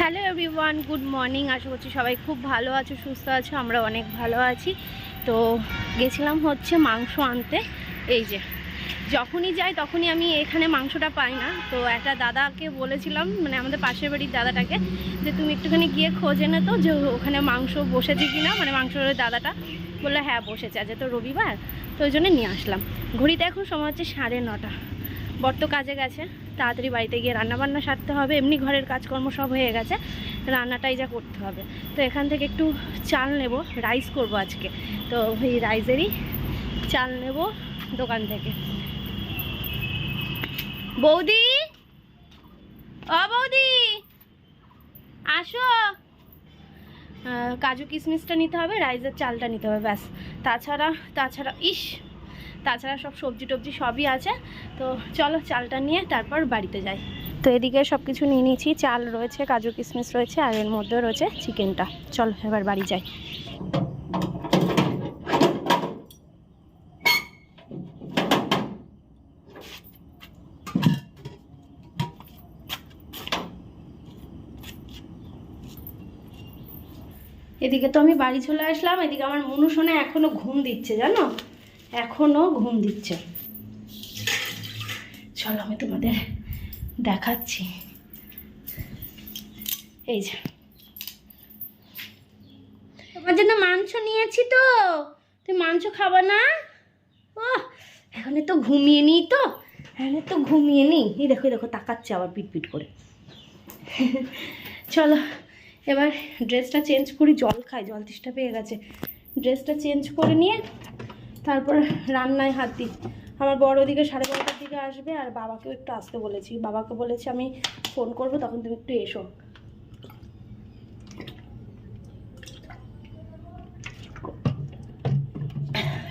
Hello everyone, good morning. আশা করছি সবাই খুব ভালো আছো, সুস্থ আছো, আমরা অনেক ভালো আছি। তো গেছিলাম হচ্ছে মাংস আনতে, এই যে, যখনই যাই তখনই আমি এখানে মাংসটা পাই না। তো একটা দাদাকে বলেছিলাম মানে আমাদের পাশের বাড়ির দাদাটাকে, যে তুমি একটুখানি গিয়ে খোঁজে না তো যে ওখানে মাংস বসেছে কি না মানে মাংসের দাদাটা। বলল হ্যাঁ বসেছে, আজ তো রবিবার, তো ওই জন্য নিয়ে আসলাম। ঘড়িতে এখন সময় হচ্ছে সাড়ে নটা। বর্ত কাজে গেছে, তাড়াতাড়ি বাড়িতে গিয়ে রান্নাবান্না সারতে হবে, এমনি ঘরের কাজকর্ম সব হয়ে গেছে, রান্নাটাই যা করতে হবে। তো এখান থেকে একটু চাল নেব, রাইস করব আজকে। তো এই রাইসেরই চাল নেব দোকান থেকে। বৌদি? ও বৌদি? আসো। কাজু কিশমিশটা নিতে হবে, রাইসের চালটা নিতে হবে, ব্যাস। তাছাড়া তাছাড়া, ইস তাছাড়া সব সবজি টবজি সবই আছে। তো চলো চালটা নিয়ে তারপর বাড়িতে যাই। তো এদিকে সব কিছু নিয়ে নিয়েছি। চাল রয়েছে কাজু কিশমিশ রয়েছে আর এর মধ্যে রয়েছে চিকেনটা। চলো এবার বাড়ি যাই। এদিকে তো আমি বাড়ি চলে আসলাম। এদিকে আমার মনু শোনে এখনও ঘুম দিচ্ছে জানো? এখনও ঘুম দিচ্ছে। চলো আমি তোমাদের দেখাচ্ছি। এই যে। তোমার জন্য মাংস নিয়েছি তো। তুই মাংস খাবা না? ও এখানে তো ঘুমিয়ে নিই তো। এখানে তো ঘুমিয়ে নিই। এই দেখো দেখো, তাকাচ্ছে আবার পিট পিট করে। চলো, এবার ড্রেসটা চেঞ্জ করি। জল খাই, জল তেষ্টা পেয়ে গেছে। ড্রেসটা চেঞ্জ করে নিয়ে তারপর রান্নায় হাত দিই। আমার বড় ওদিকে সাড়ে বারোটার দিকে আসবে আর বাবাকেও একটু আসতে বলেছি। বাবাকে বলেছি, আমি ফোন করব, তখন তুমি একটু এসো।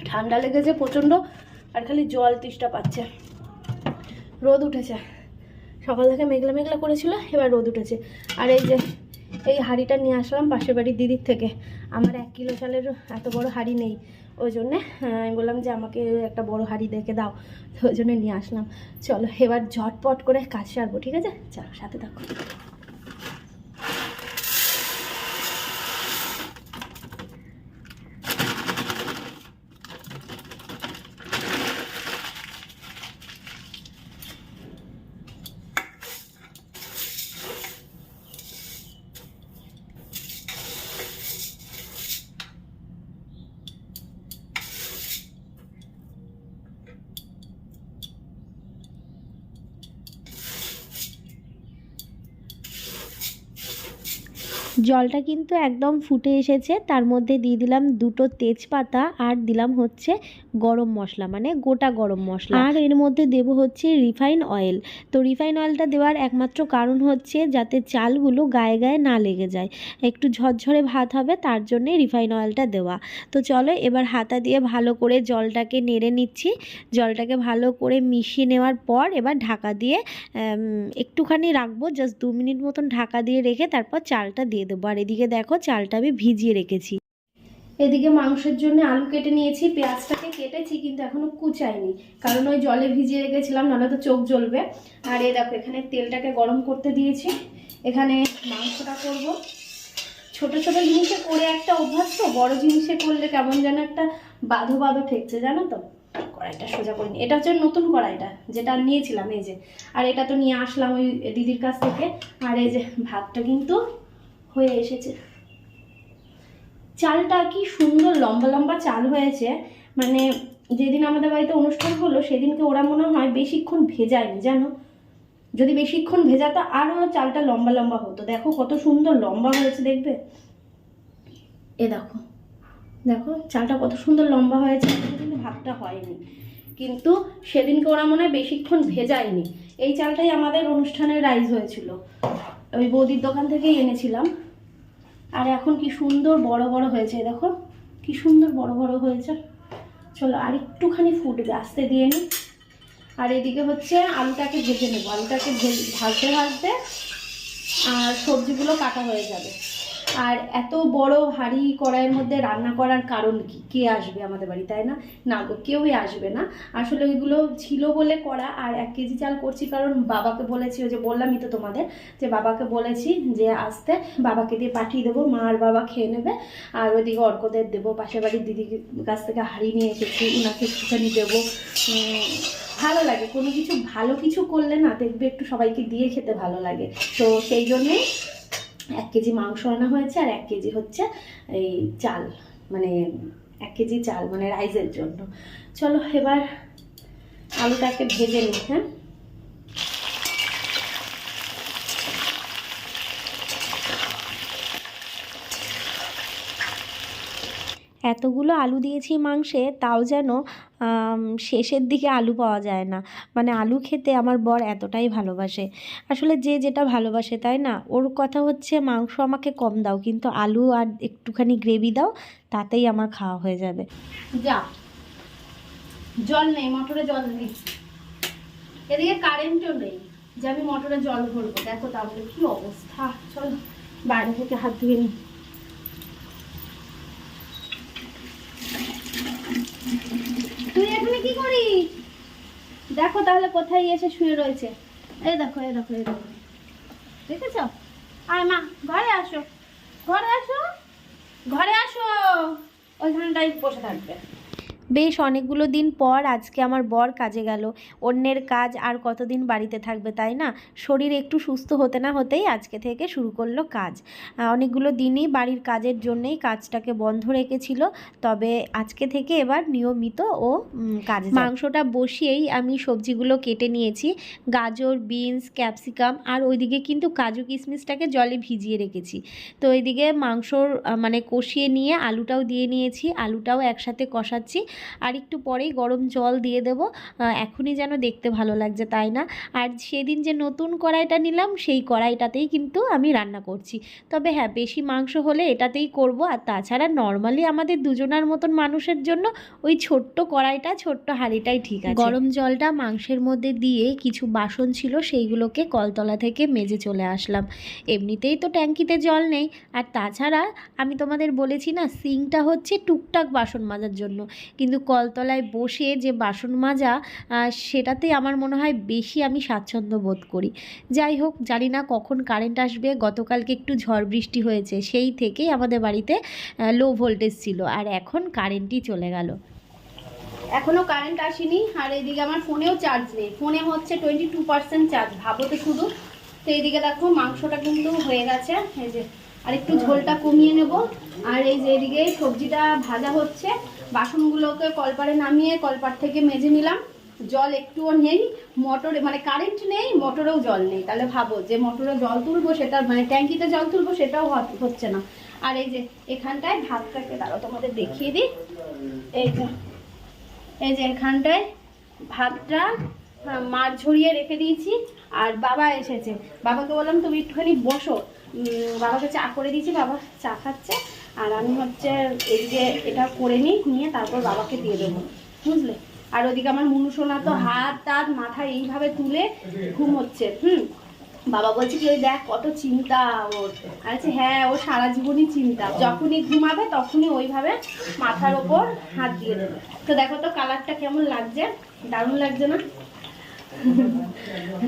ঠান্ডা লেগেছে প্রচণ্ড, আর খালি জল তিষ্টা পাচ্ছে। রোদ উঠেছে। সকাল থেকে মেঘলা মেঘলা করেছিল, এবার রোদ উঠেছে। আর এই যে, এই হাঁড়িটা নিয়ে আসলাম পাশের বাড়ির দিদির থেকে। আমার এক কিলো চালের এত বড় হাঁড়ি নেই। ওই জন্যে আহ, আমি বললাম যে আমাকে একটা বড় হাড়ি দেখে দাও। ওই জন্য নিয়ে আসলাম। চলো এবার ঝটপট করে কাজ সারবো ঠিক আছে? চলো সাথে থাকো। জলটা কিন্তু একদম ফুটে এসেছে। তার মধ্যে দিয়ে দিলাম দুটো তেজপাতা আর দিলাম হচ্ছে গরম মশলা মানে গোটা গরম মশলা। আর এর মধ্যে দেব হচ্ছে রিফাইন অয়েল। তো রিফাইন অয়েলটা দেওয়ার একমাত্র কারণ হচ্ছে যাতে চালগুলো গায়ে গায়ে না লেগে যায়। একটু ঝরঝরে ভাত হবে, তার জন্যে রিফাইন অয়েলটা দেওয়া। তো চলো এবার হাতা দিয়ে ভালো করে জলটাকে নেড়ে নিচ্ছি। জলটাকে ভালো করে মিশিয়ে নেওয়ার পর এবার ঢাকা দিয়ে একটুখানি রাখব। জাস্ট দু মিনিট মতন ঢাকা দিয়ে রেখে তারপর চালটা দিয়ে দেবো। আর এদিকে দেখো চালটা আমি ভিজিয়ে রেখেছি। এদিকে মাংসের জন্য আলু কেটে নিয়েছি, পেঁয়াজটাকে কেটেছি, কিন্তু এখনও কুচাইনি কারণ ওই জলে ভিজিয়ে রেখেছিলাম, নাহলে তো চোখ জ্বলবে। আর এ দেখো, এখানে তেলটাকে গরম করতে দিয়েছি। এখানে মাংসটা করব। ছোট ছোট জিনিসে করে একটা অভ্যাস তো, বড় জিনিসে করলে কেমন যেন একটা বাঁধো বাঁধো ঠেকছে, জানো তো? কড়াইটা সোজা করে এটা হচ্ছে নতুন কড়াইটা, যেটা নিয়েছিলাম, এই যে। আর এটা তো নিয়ে আসলাম ওই দিদির কাছ থেকে। আর এই যে ভাতটা কিন্তু হয়ে এসেছে। চালটা কি সুন্দর লম্বা লম্বা চাল হয়েছে। মানে যেদিন আমাদের বাড়িতে অনুষ্ঠান হলো, সেদিনকে ওরা মনে হয় বেশিক্ষণ ভেজায়নি, জানো? যদি বেশিক্ষণ ভেজাতো আরও চালটা লম্বা লম্বা হতো। দেখো কত সুন্দর লম্বা হয়েছে, দেখবে? এ দেখো দেখো, চালটা কত সুন্দর লম্বা হয়েছে। কিন্তু ভাতটা হয়নি। কিন্তু সেদিনকে ওরা মনে হয় বেশিক্ষণ ভেজায়নি। এই চালটাই আমাদের অনুষ্ঠানের রাইজ হয়েছিল। ওই বৌদির দোকান থেকেই এনেছিলাম। আর এখন কি সুন্দর বড় বড় হয়েছে, দেখো, কি সুন্দর বড় বড় হয়েছে। চলো আর একটুখানি ফুটবে আস্তে দিয়ে নিই আর এদিকে হচ্ছে আলুটাকে ভেজে নেব। আলুটাকে ভেজে ভাজতে ভাজতে, আর সবজিগুলো কাটা হয়ে যাবে। আর এত বড় হাঁড়ি কড়াইয়ের মধ্যে রান্না করার কারণ কি? কে আসবে আমাদের বাড়ি, তাই না? না গো, কেউই আসবে না। আসলে ওইগুলো ছিল বলে করা আর এক কেজি চাল করছি কারণ বাবাকে বলেছি যে বললামই তো তোমাদের, যে বাবাকে বলেছি যে আসতে বাবাকে দিয়ে পাঠিয়ে দেবো, মা আর বাবা খেয়ে নেবে। আর ওইদিকে অর্কদের দেবো, পাশের বাড়ির দিদির কাছ থেকে হাঁড়ি নিয়ে এসেছি ওনাকে একটুখানি দেবো। ভালো লাগে, কোনো কিছু ভালো কিছু করলে না দেখবে একটু সবাইকে দিয়ে খেতে ভালো লাগে। তো সেই জন্যেই এক কেজি মাংস আনা হয়েছে আর এক কেজি হচ্ছে এই চাল মানে এক কেজি চাল মানে রাইসের জন্য। চলো এবার আলুটাকে ভেজে নিই হ্যাঁ? এতগুলো আলু দিয়েছি মাংসে, তাও যেন শেষের দিকে আলু পাওয়া যায় না। মানে আলু খেতে আমার বর এতটাই ভালোবাসে। আসলে যে যেটা ভালোবাসে, তাই না? ওর কথা হচ্ছে, মাংস আমাকে কম দাও, কিন্তু আলু আর একটুখানি গ্রেভি দাও, তাতেই আমার খাওয়া হয়ে যাবে। যা। জল নেই, মটরে জল নেই এদিকে কারেন্টও নেই, যে আমি মোটরে জল ভরবো। দেখো তাহলে কি অবস্থা। চলো, বাইরে থেকে হাত ধুয়ে নি। তুই এখানে কি করিস? দেখো তাহলে কোথায় এসে শুয়ে রয়েছে। এই দেখো এই দেখো এই দেখো। দেখেছ? আয় মা, ঘরে আসো। ঘরে আসো? ঘরে আসো। ওইখানটাই বসে থাকবে। বেশ অনেকগুলো দিন পর আজকে আমার বর কাজে গেল। অন্যের কাজ আর কতদিন বাড়িতে থাকবে তাই না? শরীর একটু সুস্থ হতে না হতেই আজকে থেকে শুরু করল কাজ। অনেকগুলো দিনই বাড়ির কাজের জন্যেই কাজটাকে বন্ধ রেখেছিল। তবে আজকে থেকে এবার নিয়মিত ও কাজ মাংসটা বসিয়েই আমি সবজিগুলো কেটে নিয়েছি। গাজর, বিনস, ক্যাপসিকাম আর ওইদিকে কিন্তু কাজু কিশমিশটাকে জলে ভিজিয়ে রেখেছি। তো ওইদিকে মাংসর মানে কষিয়ে নিয়ে আলুটাও দিয়ে নিয়েছি। আলুটাও একসাথে কষাচ্ছি। আর একটু পরেই গরম জল দিয়ে দেবো। এখনই যেন দেখতে ভালো লাগছে, তাই না? আর সেদিন যে নতুন কড়াইটা নিলাম, সেই কড়াইটাতেই কিন্তু আমি রান্না করছি। তবে হ্যাঁ বেশি মাংস হলে এটাতেই করব। আর তাছাড়া নর্মালি আমাদের দুজনার মতন মানুষের জন্য ওই ছোট্ট কড়াইটা, ছোট্ট হাঁড়িটাই ঠিক আছে। গরম জলটা মাংসের মধ্যে দিয়ে কিছু বাসন ছিল, সেইগুলোকে কলতলা থেকে মেজে চলে আসলাম। এমনিতেই তো ট্যাঙ্কিতে জল নেই। আর তাছাড়া আমি তোমাদের বলেছি না, সিংটা হচ্ছে টুকটাক বাসন মাজার জন্য। কিন্তু কলতলায় বসে যে বাসন মাজা আহ, সেটাতেই আমার মনে হয় বেশি আমি স্বাচ্ছন্দ্য বোধ করি। যাই হোক জানি না কখন কারেন্ট আসবে গতকালকে একটু ঝড় বৃষ্টি হয়েছে সেই থেকেই আমাদের বাড়িতে লো ভোল্টেজ ছিল আর এখন কারেন্টই চলে গেল। এখনও কারেন্ট আসেনি আর এদিকে আমার ফোনেও চার্জ নেই। ফোনে হচ্ছে টোয়েন্টি টু পার্সেন্ট চার্জ ভাবো তো শুধু। তো এদিকে দেখো মাংসটা কিন্তু হয়ে গেছে এই যে আর একটু ঝোলটা কমিয়ে নেব। আর এই যে এদিকে সবজিটা ভাজা হচ্ছে, বাসনগুলোকে কলপারে নামিয়ে কলপার থেকে মেজে নিলাম। জল একটুও নেই, মোটরে মানে কারেন্ট নেই, মোটরেও জল নেই। তাহলে ভাবো যে মোটরে জল তুলবো, সেটা মানে ট্যাঙ্কিতে জল তুলবো, সেটাও হচ্ছে না। আর এই যে এখানটায় ভাতটাকে দাঁড়াও তোমাদের দেখিয়ে দিই। এই যে এই যে এখানটায় ভাতটা মাছ ঝরিয়ে রেখে দিয়েছি। আর বাবা এসেছে। বাবাকে বললাম, তুমি একটুখানি বসো। বাবাকে চা করে দিয়েছি বাবা চা খাচ্ছে। আর আমি হচ্ছে এদিকে এটা করে নিই নিয়ে তারপর বাবাকে দিয়ে দেবো। বুঝলে? আর ওদিকে আমার মুনুসোনা তো হাত টাত মাথায় এইভাবে তুলে ঘুম হচ্ছে হুম? বাবা বলছে কি ওই দেখ কত চিন্তা ওর। বলছে, হ্যাঁ ও সারা জীবনই চিন্তা। যখনই ঘুমাবে তখনই ওইভাবে মাথার ওপর হাত দিয়ে দেবে। তো দেখো তো কালারটা কেমন লাগছে? দারুণ লাগছে না?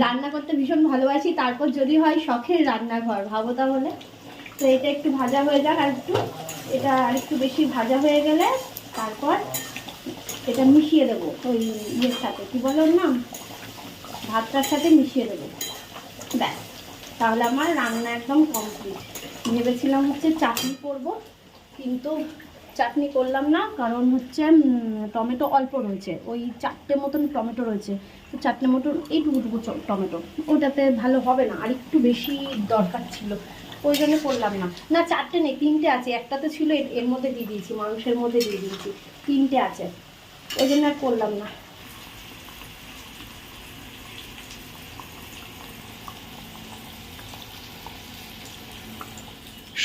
রান্না করতে ভীষণ ভালোবাসি, তারপর যদি হয় শখের রান্নাঘর, ভাবো তাহলে। তো এটা একটু ভাজা হয়ে যাক আর একটু। এটা আর একটু বেশি ভাজা হয়ে গেলে তারপর এটা মিশিয়ে দেবো ওই ইয়ের সাথে, কি বলো নাম? ভাতটার সাথে মিশিয়ে দেবো। ব্যাস, তাহলে আমার রান্না একদম কমপ্লিট ভেবেছিলাম হচ্ছে চাটনি করব, কিন্তু চাটনি করলাম না, কারণ হচ্ছে টমেটো অল্প রয়েছে। ওই চারটে মতন টমেটো রয়েছে। তো চারটে মতন এইটুকুটুকু টমেটো। ওটাতে ভালো হবে না, আর একটু বেশি দরকার ছিল। ওই জন্য করলাম না। না, চারটে নেই, তিনটে আছে। একটাতে ছিল এর মধ্যে দিয়ে দিয়েছি, মাংসের মধ্যে দিয়ে দিয়েছি। তিনটে আছে। ওই জন্য আর করলাম না।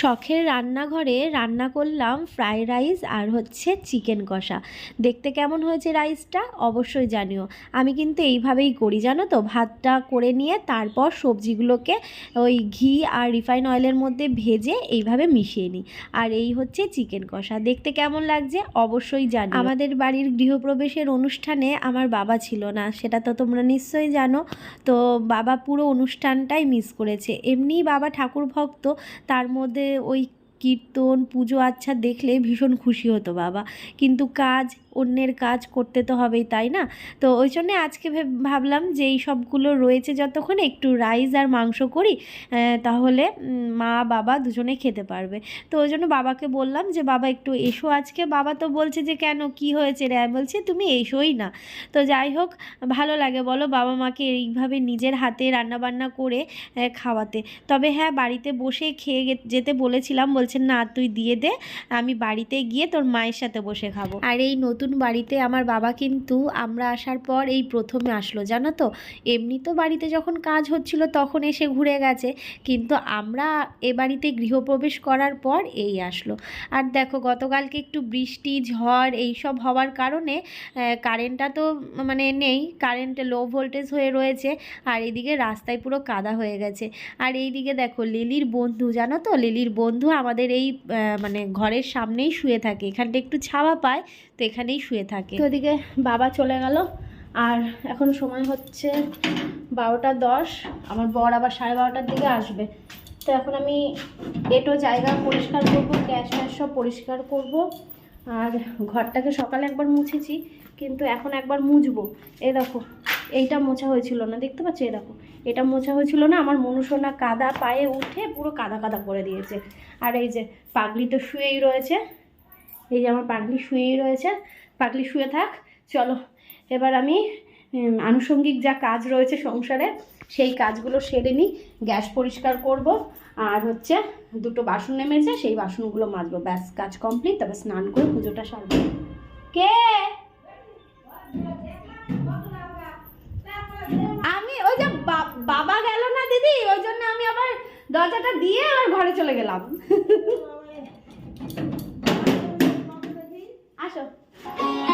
শখের রান্নাঘরে রান্না করলাম ফ্রাইড রাইস আর হচ্ছে চিকেন কষা। দেখতে কেমন হয়েছে রাইসটা? অবশ্যই জানিও। আমি কিন্তু এইভাবেই করি, জানো তো? ভাতটা করে নিয়ে তারপর সবজিগুলোকে ওই ঘি আর রিফাইন অয়েলের মধ্যে ভেজে এইভাবে মিশিয়ে নিই। আর এই হচ্ছে চিকেন কষা। দেখতে কেমন লাগছে? অবশ্যই জানি আমাদের বাড়ির গৃহপ্রবেশের অনুষ্ঠানে আমার বাবা ছিল না, সেটা তো তোমরা নিশ্চয়ই জানো। তো বাবা পুরো অনুষ্ঠানটাই মিস করেছে। এমনিই বাবা ঠাকুর ভক্ত, তার মধ্যে ওই কীর্তন পুজো আচ্ছা দেখলে ভীষণ খুশি হতো বাবা। কিন্তু কাজ অন্যের কাজ করতে তো হবেই, তাই না? তো ওই জন্যে আজকে ভেব- ভাবলাম যে এই সবগুলো রয়েছে যতক্ষণ একটু রাইস আর মাংস করি তাহলে মা, বাবা দুজনে খেতে পারবে। তো ওই জন্য বাবাকে বললাম যে, বাবা, একটু এসো আজকে। বাবা তো বলছে যে, কেন? কি হয়েছে রে? বলছি, তুমি এসোই না। তো যাই হোক, ভালো লাগে বলো বাবা মাকে এইভাবে নিজের হাতে রান্নাবান্না করে খাওয়াতে। তবে হ্যাঁ বাড়িতে বসে খেয়ে যেতে বলেছিলাম, বলছেন, না, তুই দিয়ে দে, আমি বাড়িতে গিয়ে তোর মায়ের সাথে বসে খাব। আর এই নতুন বাড়িতে আমার বাবা কিন্তু আমরা আসার পর এই প্রথমে আসলো, জানো তো? এমনি তো বাড়িতে যখন কাজ হচ্ছিল তখন এসে ঘুরে গেছে, কিন্তু আমরা এ বাড়িতে গৃহপ্রবেশ করার পর এই আসলো। আর দেখো, গতকালকে একটু বৃষ্টি, ঝড় এইসব হওয়ার কারণে কারেন্টটা তো মানে নেই, কারেন্ট লো ভোল্টেজ হয়ে রয়েছে, আর এদিকে রাস্তায় পুরো কাদা হয়ে গেছে। আর এইদিকে দেখো, লিলির বন্ধু, জানো তো? লিলির বন্ধু আমাদের এই মানে ঘরের সামনেই শুয়ে থাকে, এখানটা একটু ছাওয়া পায় তো এখানেই শুয়ে থাকে। ওদিকে বাবা চলে গেল। আর এখন সময় হচ্ছে বারোটা দশ। আমার বর আবার সাড়ে বারোটার দিকে আসবে। তো এখন আমি এটো জায়গা পরিষ্কার করব, গ্যাস ফ্যাস সব পরিষ্কার করব। আর ঘরটাকে সকালে একবার মুছেছি, কিন্তু এখন একবার মুছবো। এই দেখো, এইটা মোছা হয়েছিল না, দেখতে পাচ্ছ? এই দেখো, এটা মোছা হয়েছিল না, আমার মনুষোনা কাদা পায়ে উঠে পুরো কাদা কাদা করে দিয়েছে। আর এই যে পাগলি তো শুয়েই রয়েছে এই যে আমার পাগলি শুয়েই রয়েছে। পাগলি শুয়ে থাক, চলো। এবার আমি আনুষঙ্গিক যা কাজ রয়েছে সংসারে, সেই কাজগুলো সেরে নিই, গ্যাস পরিষ্কার করব। আর হচ্ছে, দুটো বাসন নেমেছে, সেই বাসনগুলো মাজবো। ব্যাস, কাজ কমপ্লিট তারপর স্নান করে পুজোটা সারবো। কে? আমি, ওই যে বাবা গেল না দিদি, ওই জন্য আমি আবার দরজাটা দিয়ে আর ঘরে চলে গেলাম। আসো।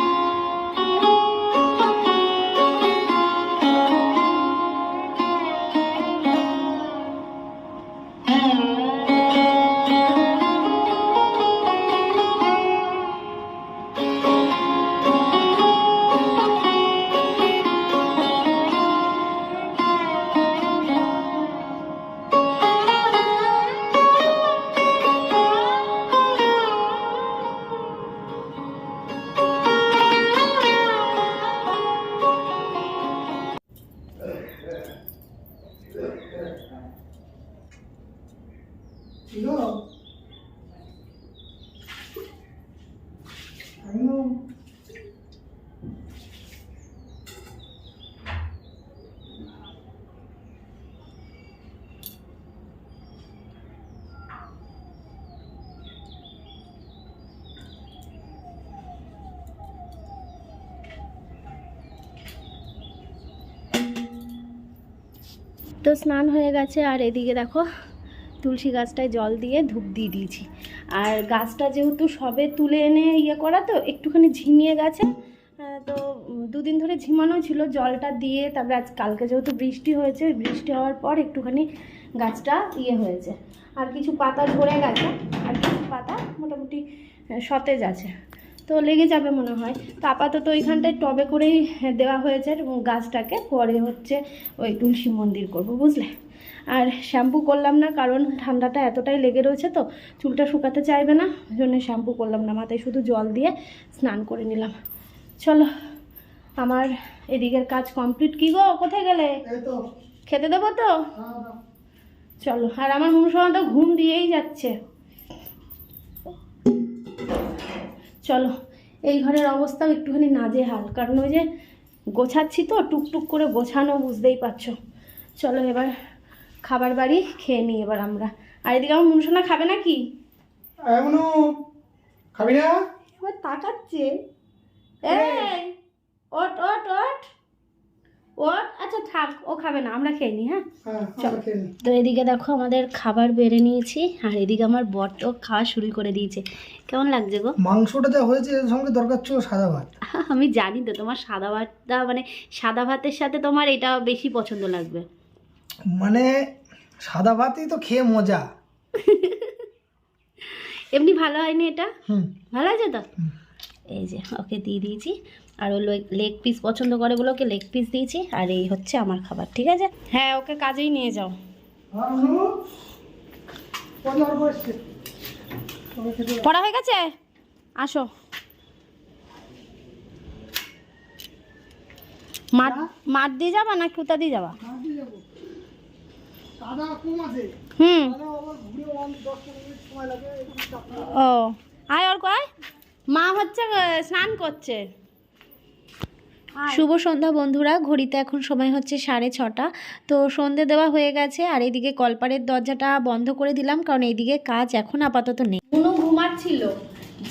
তো স্নান হয়ে গেছে আর এদিকে দেখো তুলসী গাছটায় জল দিয়ে ধূপ দিয়ে দিয়েছি। আর গাছটা যেহেতু সবে তুলে এনে ইয়ে করা তো একটুখানি ঝিমিয়ে গেছে তো দুদিন ধরে ঝিমানো ছিল জলটা দিয়ে, তারপরে আজ কালকে যেহেতু বৃষ্টি হয়েছে বৃষ্টি হওয়ার পর একটুখানি গাছটা ইয়ে হয়েছে। আর কিছু পাতা ঝরে গেছে, আর কিছু পাতা মোটামুটি সতেজ আছে। তো লেগে যাবে মনে হয়। তো আপাতত ওইখানটায় টবে করেই দেওয়া হয়েছে এবং গাছটাকে পরে হচ্ছে ওই তুলসী মন্দির করব বুঝলে? আর শ্যাম্পু করলাম না কারণ ঠান্ডাটা এতটাই লেগে রয়েছে তো চুলটা শুকাতে চাইবে না ওই জন্য শ্যাম্পু করলাম না মাথায় শুধু জল দিয়ে স্নান করে নিলাম। চলো আমার এদিকের কাজ কমপ্লিট। কি গো কোথায় গেলে? খেতে দেবো তো? চলো আর আমার মনুষ্যমা তো ঘুম দিয়েই যাচ্ছে। চলো এই ঘরের অবস্থাও একটুখানি নাজেহাল। কারণ ওই যে গোছাচ্ছি তো টুকটুক করে গোছানো বুঝতেই পারছ। চলো এবার খাবার বাড়ি খেয়ে নিই এবার আমরা। আর এদিকে আমার মুনসোনা খাবে নাকি? এমনও খাবি না? এবার তাকাচ্ছে। এই। ওট ওট ওট ও আচ্ছা থাক ও খাবে না আমরা খেয়ে নিই হ্যাঁ? হ্যাঁ। তো এদিকে দেখো আমাদের খাবার বেড়ে নিয়েছি আর এদিকে আমার বর তো খাওয়া শুরু করে দিয়েছে। কেমন লাগছে গো? মাংসটা যা হয়েছে এর সঙ্গে দরকার ছিল সাদা ভাত। আমি জানি তো তোমার সাদা ভাতটা মানে সাদা ভাতের সাথে তোমার এটা বেশি পছন্দ লাগবে। মানে সাদা ভাতই তো খেয়ে মজা। এমনি ভালো হয়নি এটা? ভালো আছে তো? এই যে ওকে দিয়ে দিয়েছি। আর ও লেগ পিস পছন্দ করে বলে ওকে লেগ পিস দিয়েছি আর এই হচ্ছে আমার খাবার, ঠিক আছে হ্যাঁ ওকে কাজেই নিয়ে যাও। পড়া হয়ে গেছে আসো মাঠ মাঠ দিয়ে যাবা না কুতা দিয়ে যাবা হুম। ও, আয় ওর কয় মা হচ্ছে স্নান করছে। শুভ সন্ধ্যা বন্ধুরা ঘড়িতে এখন সময় হচ্ছে সাড়ে ছটা। তো সন্ধে দেওয়া হয়ে গেছে আর এইদিকে কলপারের দরজাটা বন্ধ করে দিলাম কারণ এইদিকে কাজ এখন আপাতত নেই। বুনু ঘুমাচ্ছিল?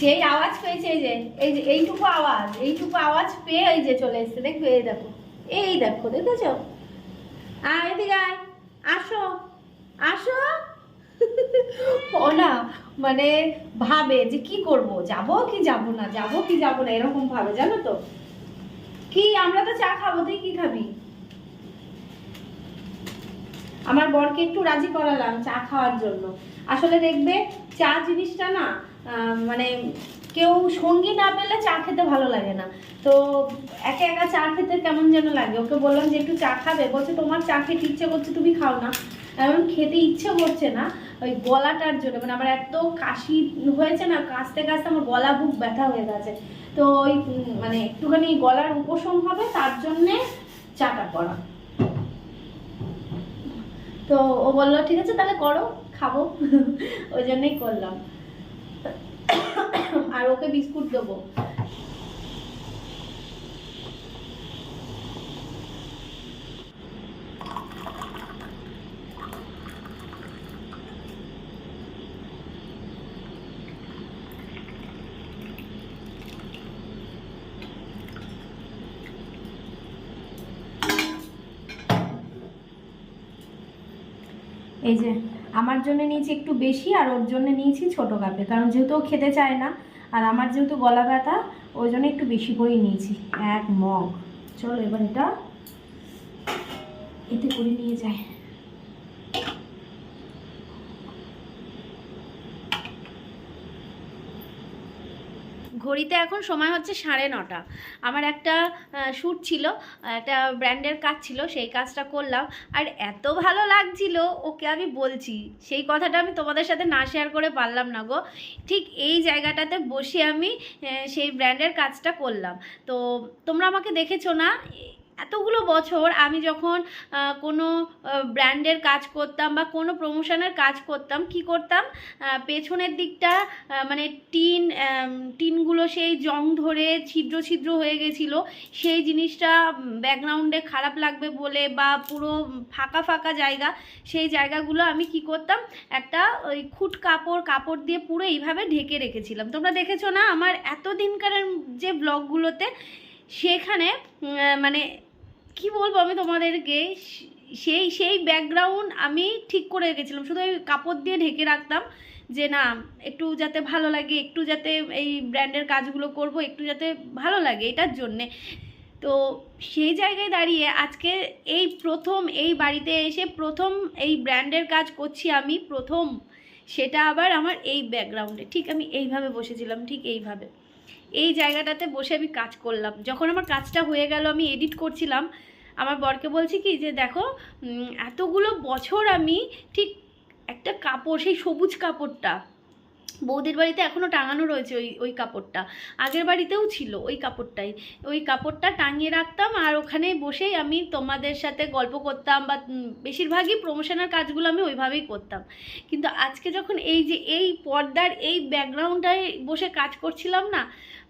যেই আওয়াজ পেয়েছে এই যে এই যে এইটুকু আওয়াজ এইটুকু আওয়াজ পেয়ে এই যে চলে এসছে। দেখবে এই দেখো এই দেখো দেখেছ? আয় এদিকে আয় আসো আসো। ও না মানে ভাবে যে কি করব যাব কি যাব না যাব কি যাব না এরকম ভাবে জানো তো? কি, আমরা তো চা খাব, তুই কি খাবি? আমার বরকে একটু রাজি করালাম চা খাওয়ার জন্য। আসলে দেখবে, চা জিনিসটা না মানে কেউ সঙ্গী না পেলে চা খেতে ভালো লাগে না। তো একা একা চা খেতে কেমন যেন লাগে। ওকে বললাম যে, একটু চা খাবে। বলছে, তোমার চা খেতে ইচ্ছে করছে, তুমি খাও না। এমন খেতে ইচ্ছে করছে না, ওই গলাটার জন্য। মানে আমার এত কাশি হয়েছে না, কাশতে কাশতে আমার গলা বুক ব্যথা হয়ে গেছে। তো ওই মানে একটুখানি গলার উপশম হবে, তার জন্যে চাটা করা। তো ও বলল, ঠিক আছে, তাহলে করো, খাব। ওই জন্যই করলাম। আর ওকে বিস্কুট দেবো। এই যে, আমার জন্য নিয়েছি একটু বেশি আর ওর জন্য নিয়েছি ছোট কাপে কারণ যেহেতু ও খেতে চায় না, আর আমার যেহেতু গলা ব্যথা ওই জন্য একটু বেশি করেই নিয়েছি, এক মগ। চলো এবার এটা এতে করে নিয়ে যায় ঘড়িতে এখন সময় হচ্ছে সাড়ে নটা। আমার একটা শ্যুট ছিল, একটা ব্র্যান্ডের কাজ ছিল, সেই কাজটা করলাম। আর এত ভালো লাগছিল, ওকে আমি বলছি, সেই কথাটা আমি তোমাদের সাথে না শেয়ার করে পারলাম না গো। ঠিক এই জায়গাটাতে বসে আমি সেই ব্র্যান্ডের কাজটা করলাম। তো তোমরা আমাকে দেখেছ না? এতগুলো বছর আমি যখন কোনো ব্র্যান্ডের কাজ করতাম বা কোনো প্রমোশনের কাজ করতাম, কি করতাম? পেছনের দিকটা মানে টিন টিনগুলো সেই জং ধরে ছিদ্র ছিদ্র হয়ে গেছিল, সেই জিনিসটা ব্যাকগ্রাউন্ডে খারাপ লাগবে বলে বা পুরো ফাঁকা ফাঁকা জায়গা, সেই জায়গাগুলো আমি কি করতাম? একটা ওই খুট কাপড় কাপড় দিয়ে পুরো এইভাবে ঢেকে রেখেছিলাম। তোমরা দেখেছ না? আমার এত দিনকার যে ব্লগগুলোতে সেখানে মানে কি বলব আমি তোমাদেরকে? সেই সেই ব্যাকগ্রাউন্ড আমি ঠিক করে রেখেছিলাম। শুধু ওই কাপড় দিয়ে ঢেকে রাখতাম যে না, একটু যাতে ভালো লাগে, একটু যাতে এই ব্র্যান্ডের কাজগুলো করব, একটু যাতে ভালো লাগে এটার জন্যে। তো সেই জায়গায় দাঁড়িয়ে আজকে এই প্রথম, এই বাড়িতে এসে প্রথম এই ব্র্যান্ডের কাজ করছি আমি, প্রথম। সেটা আবার আমার এই ব্যাকগ্রাউন্ডে ঠিক আমি এইভাবে বসেছিলাম, ঠিক এইভাবে। এই জায়গাটাতে বসে আমি কাজ করলাম। যখন আমার কাজটা হয়ে গেল, আমি এডিট করছিলাম আমার বরকে বলছি কি যে দেখো এতগুলো বছর আমি ঠিক একটা কাপড়, সেই সবুজ কাপড়টা, বৌদির বাড়িতে এখনও টাঙানো রয়েছে ওই ওই কাপড়টা, আগের বাড়িতেও ছিল ওই কাপড়টাই, ওই কাপড়টা টাঙিয়ে রাখতাম আর ওখানে বসেই আমি তোমাদের সাথে গল্প করতাম বা বেশিরভাগই প্রমোশনের কাজগুলো আমি ওইভাবেই করতাম। কিন্তু আজকে যখন এই যে এই পর্দার এই ব্যাকগ্রাউন্ডটায় বসে কাজ করছিলাম না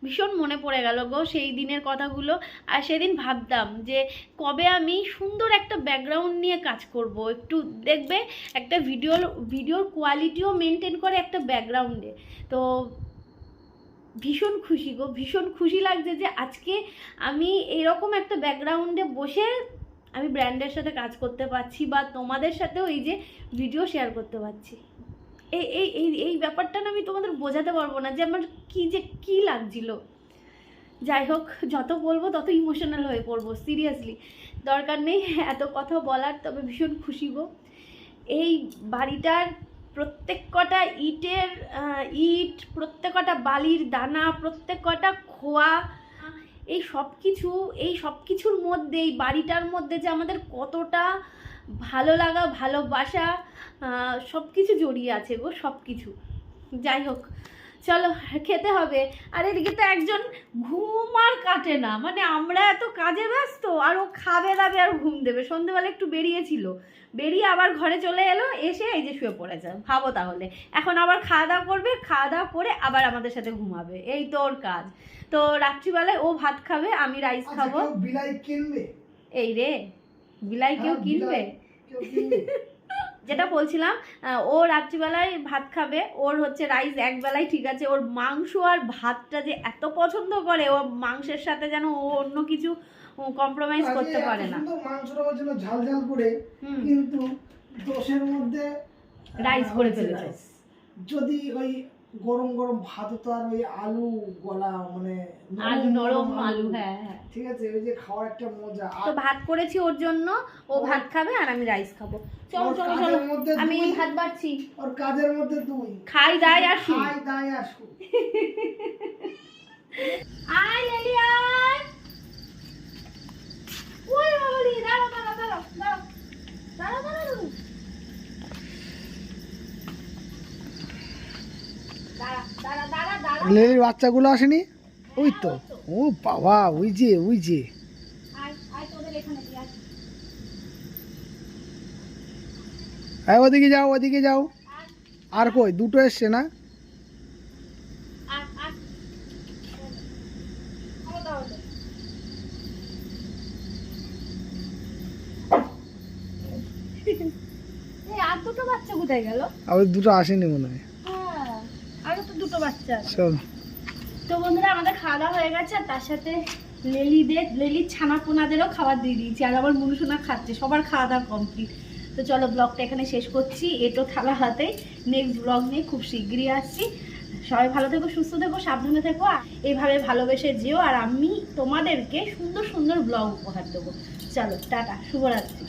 ভীষণ মনে পড়ে গেল গো সেই দিনের কথাগুলো। আর সেদিন ভাবতাম যে কবে আমি সুন্দর একটা ব্যাকগ্রাউন্ড নিয়ে কাজ করব। একটু দেখবে একটা ভিডিওর ভিডিওর কোয়ালিটিও মেনটেন করে একটা ব্যাকগ্রাউন্ডে তো ভীষণ খুশি গো, ভীষণ খুশি লাগছে যে আজকে আমি এরকম একটা ব্যাকগ্রাউন্ডে বসে আমি ব্র্যান্ডের সাথে কাজ করতে পারছি বা তোমাদের সাথেও এই যে ভিডিও শেয়ার করতে পারছি। এই এই এই এই ব্যাপারটা না আমি তোমাদের বোঝাতে পারব না যে আমার কি যে কি লাগছিল। যাই হোক, যত বলব তত ইমোশনাল হয়ে পড়ব সিরিয়াসলি দরকার নেই এত কথা বলার, তবে ভীষণ খুশি গো। এই বাড়িটার প্রত্যেক কটা ইটের ইট, প্রত্যেক কটা বালির দানা, প্রত্যেক কটা খোয়া, এই সব কিছু এই সব কিছুর মধ্যে, এই বাড়িটার মধ্যে যে আমাদের কতটা ভালো লাগা ভালোবাসা সব কিছু জড়িয়ে আছে গো সব কিছু যাই হোক চলো খেতে হবে। আর এদিকে তো একজন ঘুম আর কাটে না। মানে আমরা এত কাজে ব্যস্ত আর ও খাবে দাবে আর ঘুম দেবে। সন্ধেবেলা একটু বেরিয়েছিল। বেরিয়ে আবার ঘরে চলে এলো এসে এই যে শুয়ে পড়েছে। ভাবো তাহলে। এখন আবার খাওয়া দাওয়া করবে খাওয়া দাওয়া করে আবার আমাদের সাথে ঘুমাবে। এই তো ওর কাজ। তো রাত্রিবেলায় ও ভাত খাবে আমি রাইস আচ্ছা, খাব। বিলাই কিনবে? এই রে বিলাই কেউ হ্যাঁ, কিনবে? বিলাই কেউ কিনবে যেটা বলছিলাম ও রাত্রিবেলায় ভাত খাবে ওর হচ্ছে রাইস এক বেলায় ঠিক আছে ওর মাংস আর ভাতটা যে এত পছন্দ করে ও মাংসের সাথে যেন ও অন্য কিছু কম্প্রোমাইজ করতে পারে না। মাংসটা ঝাল ঝাল করে কিন্তু দোষের মধ্যে রাইস করে ফেলেছে। যদি ওই গরম গরম ভাত হতো আর ওই আলু গলা মানে আলু নরম আলু। হ্যাঁ হ্যাঁ। ঠিক আছে ওই যে খাওয়ার একটা মজা। তো ভাত করেছি ওর জন্য ও ভাত খাবে আর আমি রাইস খাব। চলো চলো চলো আমি ভাত বাড়ছি। ওর কাজের মধ্যে তুই খাই দাই আর শুই খাই দায় আর শুই। আয় লেলি আয়। ওই বাবা দাঁড়াও দাঁড়াও। দাঁড়াও দাঁড়াও দাঁড়াও। লেলির বাচ্চাগুলো আসেনি? ওই তো। ও বাবা ওই যে ওই যে। হ্যাঁ ওদিকে যাও ওদিকে যাও। আর কই? দুটো এসছে না? আর দুটো বাচ্চা কোথায় গেল? আর ওই দুটো আসেনি মনে হয়। দুটো বাচ্চা চল। তো বন্ধুরা আমাদের খাওয়া দাওয়া হয়ে গেছে আর তার সাথে লেলিদের লেলির ছানা পোনাদেরও খাবার দিয়ে দিয়েছি আর আমার মনুসোনা খাচ্ছে সবার খাওয়া দাওয়া কমপ্লিট তো চলো ব্লগটা এখানে শেষ করছি এটো থালা হাতে। নেক্সট ব্লগ নিয়ে খুব শীঘ্রই আসছি। সবাই ভালো থেকো সুস্থ থেকো সাবধানে থেকো এইভাবে ভালোবেসে যেও আর আমি তোমাদেরকে সুন্দর সুন্দর ব্লগ উপহার দেবো। চলো টাটা শুভরাত্রি।